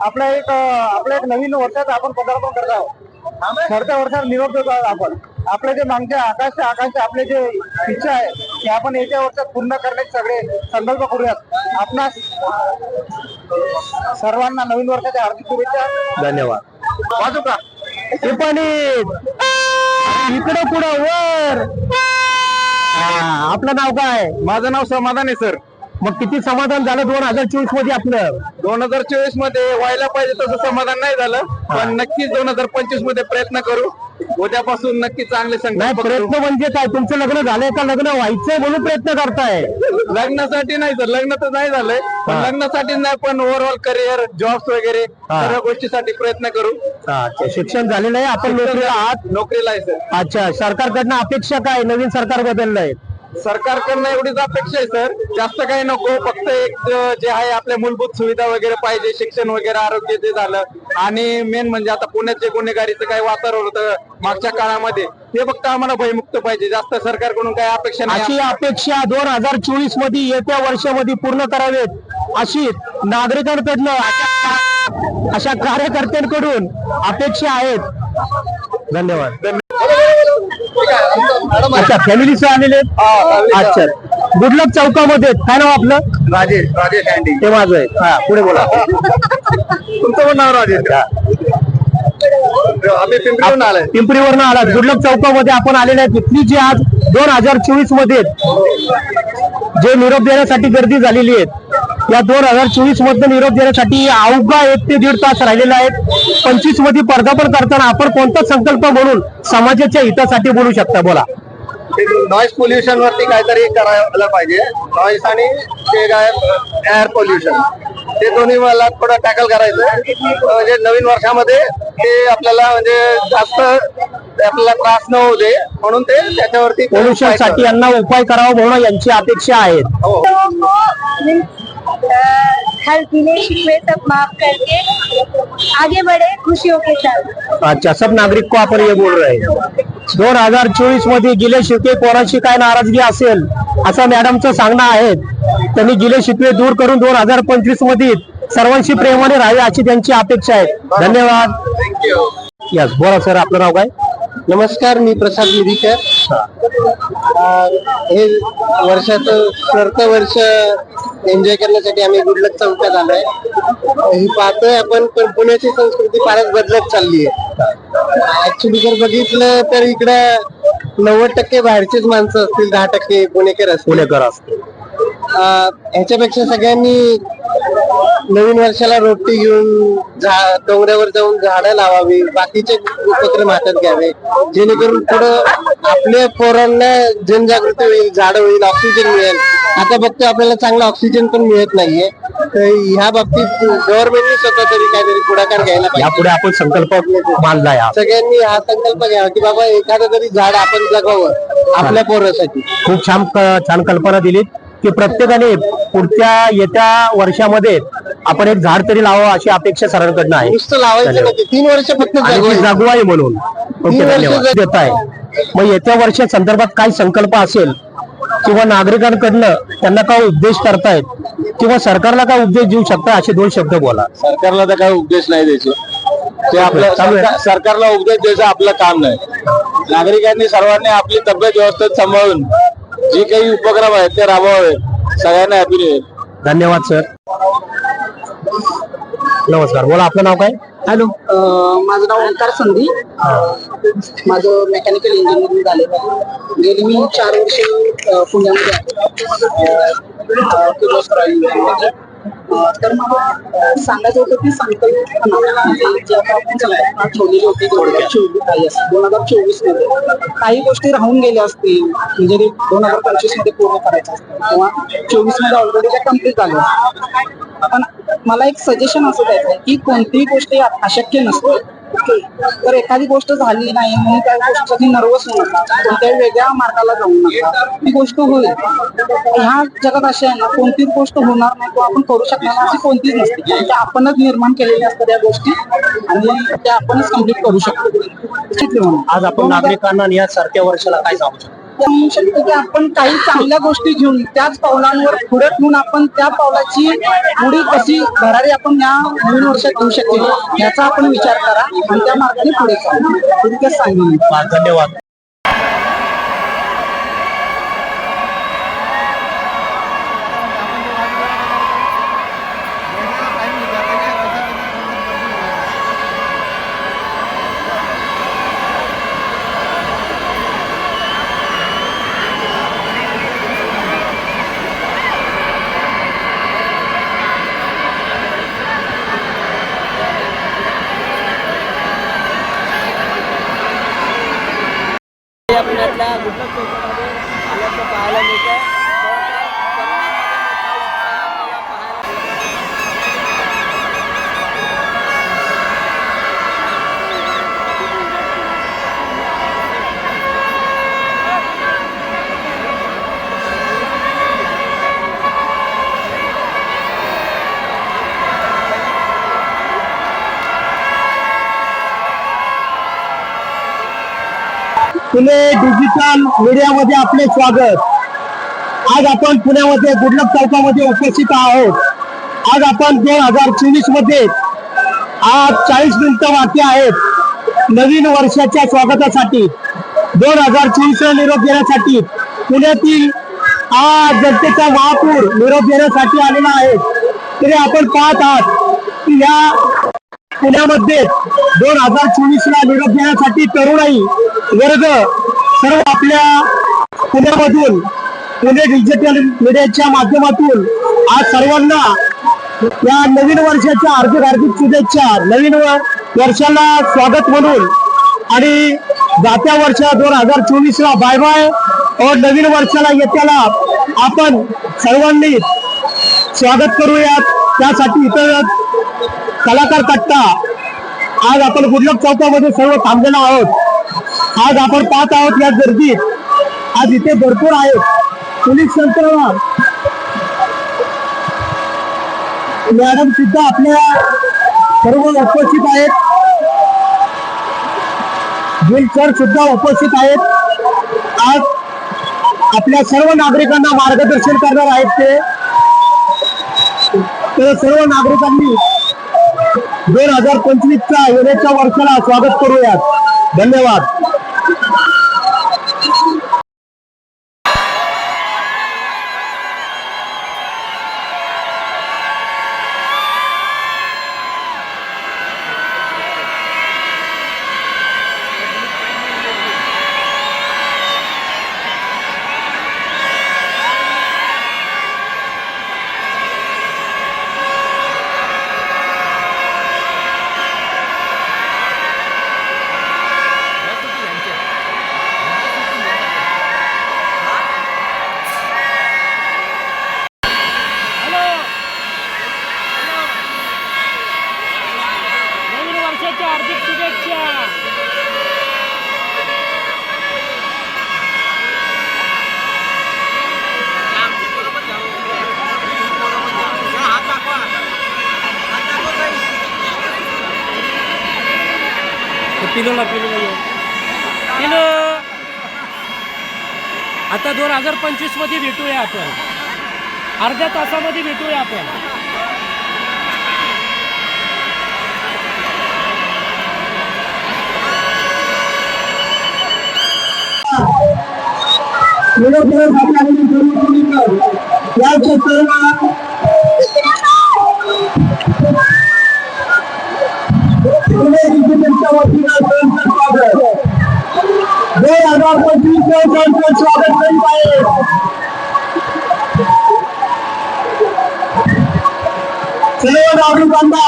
आपला एक अं, आपल्या एक नवीन वर्षात आपण पदार्पण करत आहोत. सरत्या वर्षात निरोप देतो आहोत आपण. आपले जे मागच्या आकाश आकाश आपले जे इच्छा आहे ते आपण येत्या वर्षात पूर्ण करण्याचे सगळे संकल्प करूयात. आपणास सर्वांना नवीन वर्षाच्या हार्दिक शुभेच्छा. धन्यवाद. वाजू का टिपाणी इकडे पुढं वर. हा, आपलं नाव काय? माझं नाव समाधान आहे सर. मग किती समाधान झालं दोन हजार चोवीसमध्ये आपलं? दोन हजार चोवीसमध्ये व्हायला पाहिजे तसं समाधान नाही झालं पण नक्कीच दोन हजार पंचवीसमध्ये प्रयत्न करू. उद्यापासून नक्की चांगले नाही करू. प्रयत्न म्हणजे काय? तुमचं लग्न झालंय का? लग्न व्हायचंय म्हणून प्रयत्न करताय. लग्नासाठी नाही सर लग्न तर नाही झालंय पण हा. लग्नासाठी नाही पण ओव्हरऑल करिअर जॉब्स वगैरे हा. सर्व गोष्टीसाठी प्रयत्न करू. अच्छा. शिक्षण झालेलं आहे आपण नोकरीला आहात. नोकरीला आहे सर. अच्छा. सरकारकडनं अपेक्षा काय? नवीन सरकार बदललंय. सरकारकडनं एवढीच अपेक्षा आहे सर. जास्त काही नको फक्त एक जे आहे आपल्या मूलभूत सुविधा वगैरे पाहिजे शिक्षण वगैरे आरोग्य ते झालं. आणि मेन म्हणजे आता पुण्यात जे गुन्हेगारीचं काही वातावरण होतं मागच्या काळामध्ये ते फक्त आम्हाला भयमुक्त पाहिजे. जास्त सरकारकडून काही अपेक्षा नाही. अशी अपेक्षा दोन हजार चोवीसमध्ये येत्या वर्षामध्ये पूर्ण करावेत अशी नागरिकांकडनं अशा कार्यकर्त्यांकडून अपेक्षा आहेत. धन्यवाद. अच्छा फॅमिलीसह आलेले आहेत? अच्छा. गुडलक चौकामध्ये. काय नाव आपलं? राजेश राजेश अँडी ते माझं आहे. हा पुढे बोला. तुमचं पण नाव राजेश आम्ही पिंपरीहून आलाय. पिंपरीवरनं आलात. गुडलक चौकामध्ये आपण आलेले आहेत. इथली जी आज दोन हजार चोवीसमध्ये जे निरोप देण्यासाठी गर्दी झालेली आहे या दोन हजार चोवीसमध्ये निरोप देण्यासाठी अवघा एक ते दीड तास राहिलेला आहे पंचवीसमध्ये पदार्पण करताना आपण कोणता संकल्प म्हणून समाजाच्या हितासाठी बोलू शकता? बोला. नॉईस पोल्युशन वरती काहीतरी करायला पाहिजे. नॉईस आणि ते काय एअर पोल्युशन. ते दोन्ही मला थोडं टॅकल करायचं आहे. म्हणजे नवीन वर्षामध्ये ते आपल्याला म्हणजे जास्त आपल्याला त्रास न होऊ दे म्हणून ते त्याच्यावरती पोल्युशनसाठी यांना उपाय करावा म्हणून यांची अपेक्षा आहेत. हो. हर गिले शिकवे सब माफ करके आगे बढ़े खुशियों के साथ। अच्छा सब नागरिक को आपण हे बोल रहे हैं। दोन हजार चोवीसमध्ये गिले शिकवे कोणाशी काय नाराजगी असेल असं मॅडमचं सांगणं आहे. त्यांनी गिले शिकवे दूर करून दोन हजार पंचवीसमध्ये सर्वांशी प्रेमाने राहावे अशी त्यांची अपेक्षा आहे. धन्यवाद. यस बोला सर आपलं नाव काय? नमस्कार मी प्रसाद निरीकर अं, हे वर्षाचं सरतं वर्ष एन्जॉय करण्यासाठी आम्ही गुडलक चौकात आलोय. ही पाहतोय आपण पण पुण्याची संस्कृती फारच बदलत चालली आहे ऍक्च्युली जर बघितलं तर इकडं नव्वद टक्के बाहेरचेच माणसं असतील दहा टक्के पुणेकर असतील. पुणेकर असतील. अं, ह्याच्यापेक्षा सगळ्यांनी नवीन वर्षाला रोटी घेऊन डोंगरावर जाऊन झाडं लावावी बाकीचे उपक्रम हातात घ्यावे. जेणेकरून पुढं आपल्या पोरांना जनजागृती होईल झाडं होईल ऑक्सिजन मिळेल. आता बघतो आपल्याला चांगला ऑक्सिजन पण मिळत नाहीये. तर ह्या बाबतीत गव्हर्नमेंटनी स्वतः तरी काहीतरी पुढाकार घ्यायला पाहिजे. यापुढे आपण संकल्प मानलाय हा. सगळ्यांनी हा संकल्प घ्यावा की बाबा एखादं तरी झाड आपण जगावं आपल्या पोरासाठी. खूप छान छान कल्पना दिलीत. की प्रत्येकाने पुढच्या येत्या वर्षामध्ये आपण एक झाड तरी लावावं अशी अपेक्षा सरांकडनं आहे. नुसतं लावायचं नाही तीन वर्ष फक्त आणि ती जगवायचं जागवाई म्हणून. ओके धन्यवाद. देत आहे. मग येत्या वर्षा संदर्भात काय संकल्प असेल किंवा नागरिकांकडनं त्यांना काय उपदेश करतायत किंवा सरकारला काय उपदेश देऊ शकता असे दोन शब्द बोला. सरकारला तर काही उपदेश नाही द्यायचे. ते आपलं चालू आहे. सरकार- सरकारला उपदेश द्यायचं आपलं काम नाही. नागरिकांनी सर्वांनी आपली तब्येत व्यवस्थित सांभाळून जे काही उपक्रम आहेत ते राबवावे. सगळ्यांना हॅपी न्यू धन्यवाद सर नमस्कार. बोला आपलं नाव काय? हॅलो माझं नाव ओंकार संधी. माझं मेकॅनिकल इंजिनिअरिंग झालेलं आहे गेली मी चार वर्ष पुण्यामध्ये आहे. तर मला सांगायचं होतं की संकल्पना जे आता आपण संकल्पना ठेवलेली होती दोन हजार चोवीस दोन हजार चोवीसमध्ये काही गोष्टी राहून गेल्या असतील. म्हणजे ते दोन हजार पंचवीसमध्ये पूर्ण करायच्या असतील किंवा चोवीसमध्ये ऑलरेडी त्या कंप्लीट झाल्या पण मला एक सजेशन असं द्यायचं आहे की कोणतीही गोष्ट अशक्य नसते. तर एखादी गोष्ट झाली नाही म्हणून त्या गोष्टीसाठी नर्वस होऊ नका. कोणत्याही वेगळ्या मार्गाला जाऊ नका. ती गोष्ट होईल. ह्या जगात अशी आहे ना कोणतीच गोष्ट होणार नाही किंवा आपण करू शकणार अशी कोणतीच नसते. त्या आपणच निर्माण केलेल्या असतात त्या गोष्टी आणि त्या आपणच कंप्लीट करू शकतो. आज आपण नागरिकांना या सारख्या वर्षाला काय सांगू शकतो? म्हणू शकतो की आपण काही चांगल्या गोष्टी घेऊन त्याच पावलांवर पुढे ठेवून आपण त्या पावलाची उडी कशी भरारी आपण या नवीन वर्षात घेऊ शकेल याचा आपण विचार करा आणि त्या मार्गाने पुढे चालू. इतकंच सांगेन धन्यवाद. पुण्यातला गुडलक चौकामध्ये आल्याचं पाहायला मिळतं. पुणे डिजिटल मीडियामध्ये आपले स्वागत. आज आपण पुण्यामध्ये गुडलक चौकामध्ये उपस्थित आहोत. आज आपण दोन हजार चोवीसमध्ये आज चाळीस मिनिटं बाकी आहेत. नवीन वर्षाच्या स्वागतासाठी दोन हजार चोवीसला निरोप देण्यासाठी पुण्यातील आज जनतेचा महापूर निरोप देण्यासाठी आलेला आहे. तरी आपण पाहत आहात की या पुण्यामध्ये दोन हजार चोवीस ला निरोप देण्यासाठी तरुणाई वर्ग सर्व आपल्या पुण्यामधून पुणे डिजिटल मीडियाच्या माध्यमातून आज सर्वांना या नवीन वर्षाच्या हार्दिक हार्दिक शुभेच्छा. नवीन व- वर्षाला स्वागत म्हणून आणि जात्या वर्षा दोन हजार चोवीस ला बाय बाय और नवीन वर्षाला येत्याला आपण सर्वांनी स्वागत करूयात. त्यासाठी इतर कलाकार कट्टा आज आपण गुडलक चौकामध्ये सर्व थांबलेलो आहोत. आज आपण पाहत आहोत या गर्दीत. आज इथे भरपूर आहेत. पोलीस यंत्रणा. मॅडम सुद्धा आपल्या सर्व उपस्थित आहेत. बिल सर सुद्धा उपस्थित आहेत. आज आपल्या सर्व नागरिकांना मार्गदर्शन करणार आहेत ते. सर्व नागरिकांनी दोन हजार पंचवीसच्या येण्याच्या वर्षाला स्वागत करूयात. धन्यवाद नवीन वर्षाच्या हार्दिक शुभेच्छा पिलूला पिलूला ये पिलू! आता दोन हजार पंचवीसमध्ये भेटूया आपण. अर्ध्या तासामध्ये भेटूया आपण. या देण्यासाठी दोन हजार पंचवीस त्यांचं स्वागत करीत आहे सर्व नागरिकांना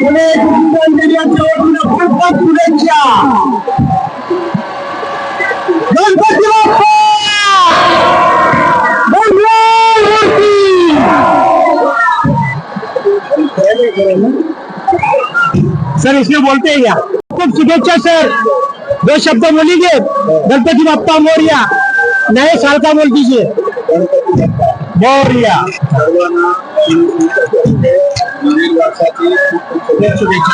पुणे डिजिटल मीडियाच्या वतीनं खूप खूप शुभेच्छा गणपती बाप्पा सर इसमें बोलते हैं क्या? खूब शुभेच्छा सर। दो शब्द बोलिए गणपति बाप्पा मोरिया। नए साल का बोल दीजिए। मौर्या।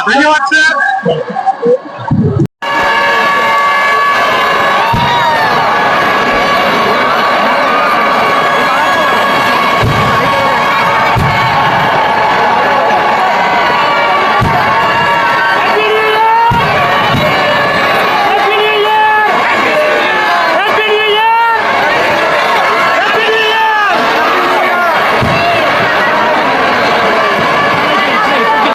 धन्यवाद सर।